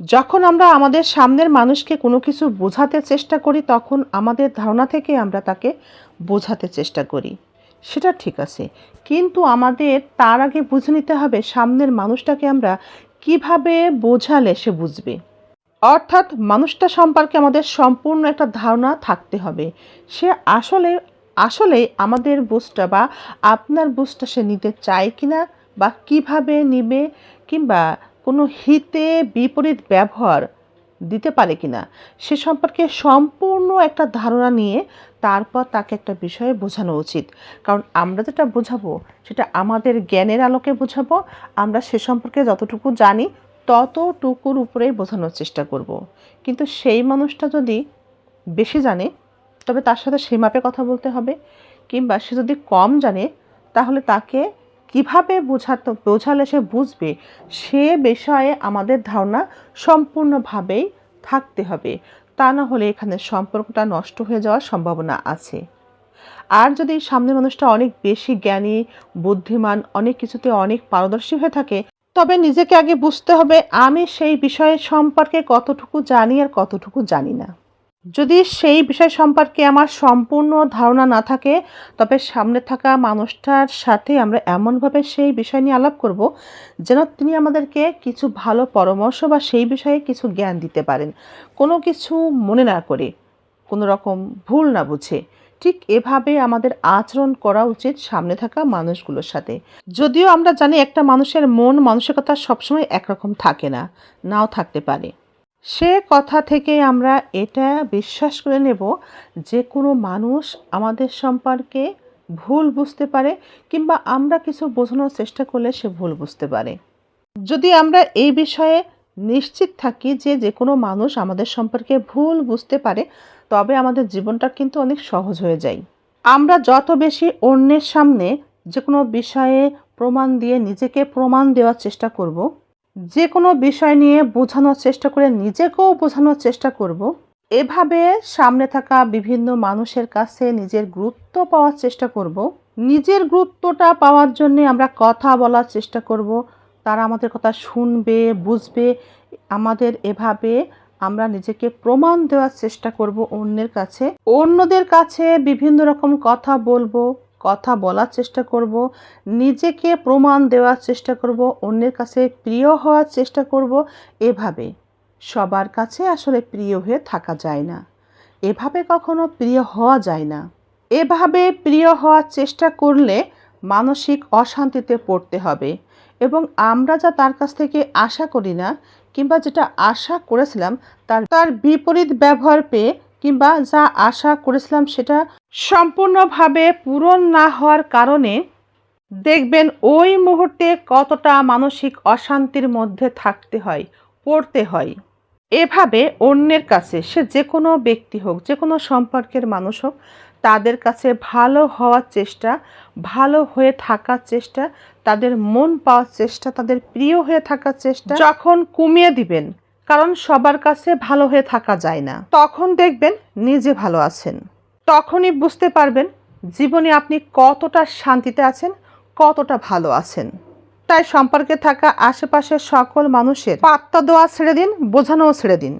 যখন আমরা আমাদের সামনের মানুষকে কোনো কিছু বোঝাতে চেষ্টা করি, তখন আমাদের ধারণা থেকে আমরা তাকে বোঝাতে চেষ্টা করি। সেটা ঠিক আছে। কিন্তু আমাদের তার আগে বুঝে নিতে হবে সামনের মানুষটাকে আমরা কীভাবে বোঝালে সে বুঝবে। অর্থাৎ মানুষটা সম্পর্কে আমাদের সম্পূর্ণ একটা ধারণা থাকতে হবে। সে আসলে আসলে আমাদের বুঝটা বা আপনার বুঝটা সে নিতে চায় কিনা বা কীভাবে নিবে কিংবা কোনো হিতে বিপরীত ব্যবহার দিতে পারে কি না সে সম্পর্কে সম্পূর্ণ একটা ধারণা নিয়ে তারপর তাকে একটা বিষয়ে বোঝানো উচিত কারণ আমরা যেটা বোঝাবো, সেটা আমাদের জ্ঞানের আলোকে বোঝাবো, আমরা সে সম্পর্কে যতটুকু জানি ততটুকুর উপরেই বোঝানোর চেষ্টা করব। কিন্তু সেই মানুষটা যদি বেশি জানে, তবে তার সাথে সেই মাপে কথা বলতে হবে, কিংবা সে যদি কম জানে, তাহলে তাকে কীভাবে বোঝাতে, বোঝালে সে বুঝবে, সে বিষয়ে আমাদের ধারণা সম্পূর্ণভাবেই থাকতে হবে। তা না হলে এখানে সম্পর্কটা নষ্ট হয়ে যাওয়ার সম্ভাবনা আছে। আর যদি সামনের মানুষটা অনেক বেশি জ্ঞানী, বুদ্ধিমান, অনেক কিছুতে অনেক পারদর্শী হয়ে থাকে, তবে নিজেকে আগে বুঝতে হবে, আমি সেই বিষয়ে সম্পর্কে কতটুকু জানি আর কতটুকু জানি না। যদি সেই বিষয় সম্পর্কে আমার সম্পূর্ণ ধারণা না থাকে, তবে সামনে থাকা মানুষটার সাথে আমরা এমনভাবে সেই বিষয় নিয়ে আলাপ করব যেন তিনি আমাদেরকে কিছু ভালো পরামর্শ বা সেই বিষয়ে কিছু জ্ঞান দিতে পারেন। কোনো কিছু মনে না করে, কোনো রকম ভুল না বুঝে। ঠিক এভাবে আমাদের আচরণ করা উচিত সামনে থাকা মানুষগুলোর সাথে। যদিও আমরা জানি একটা মানুষের মন, মানসিকতা সবসময় একরকম থাকে না, নাও থাকতে পারে। সে কথা থেকে আমরা এটা বিশ্বাস করে নেব যে কোনো মানুষ আমাদের সম্পর্কে ভুল বুঝতে পারে কিংবা আমরা কিছু বোঝানোর চেষ্টা করলে সে ভুল বুঝতে পারে। যদি আমরা এই বিষয়ে নিশ্চিত থাকি যে যে কোনো মানুষ আমাদের সম্পর্কে ভুল বুঝতে পারে, তবে আমাদের জীবনটা কিন্তু অনেক সহজ হয়ে যায়। আমরা যত বেশি অন্যের সামনে যে কোনো বিষয়ে প্রমাণ দিয়ে নিজেকে প্রমাণ দেওয়ার চেষ্টা করব যে কোনো বিষয় নিয়ে বোঝানোর চেষ্টা করে নিজেকেও বোঝানোর চেষ্টা করব। এভাবে সামনে থাকা বিভিন্ন মানুষের কাছে নিজের গুরুত্ব পাওয়ার চেষ্টা করব। নিজের গুরুত্বটা পাওয়ার জন্য আমরা কথা বলার চেষ্টা করব। তারা আমাদের কথা শুনবে, বুঝবে। আমাদের এভাবে আমরা নিজেকে প্রমাণ দেওয়ার চেষ্টা করব অন্যের কাছে। অন্যদের কাছে বিভিন্ন রকম কথা বলব। কথা বলার চেষ্টা করব, নিজেকে প্রমাণ দেওয়ার চেষ্টা করব, অন্যের কাছে প্রিয় হওয়ার চেষ্টা করব, এভাবে। সবার কাছে আসলে প্রিয় হয়ে থাকা যায় না। এভাবে কখনো প্রিয় হওয়া যায় না। এভাবে প্রিয় হওয়ার চেষ্টা করলে মানসিক অশান্তিতে পড়তে হবে এবং আমরা যা তার কাছ থেকে আশা করি না কিংবা যেটা আশা করেছিলাম তার তার বিপরীত ব্যবহার পেয়ে কিংবা যা আশা করেছিলাম সেটা সম্পূর্ণভাবে পূরণ না হওয়ার কারণে দেখবেন ওই মুহূর্তে কতটা মানসিক অশান্তির মধ্যে থাকতে হয়, পড়তে হয়। এভাবে অন্যের কাছে, সে যে কোনো ব্যক্তি হোক, যে কোনো সম্পর্কের মানুষ হোক, তাদের কাছে ভালো হওয়ার চেষ্টা, ভালো হয়ে থাকার চেষ্টা, তাদের মন পাওয়ার চেষ্টা, তাদের প্রিয় হয়ে থাকার চেষ্টা যখন কমিয়ে দিবেন, কারণ সবার কাছে ভালো হয়ে থাকা যায় না, তখন দেখবেন নিজে ভালো আছেন। তখনই বুঝতে পারবেন জীবনে আপনি কতটা শান্তিতে আছেন, কতটা ভালো আছেন। তাই সম্পর্কে থাকা আশেপাশের সকল মানুষের পাত্তা দেওয়া ছেড়ে দিন, বোঝানোও ছেড়ে দিন।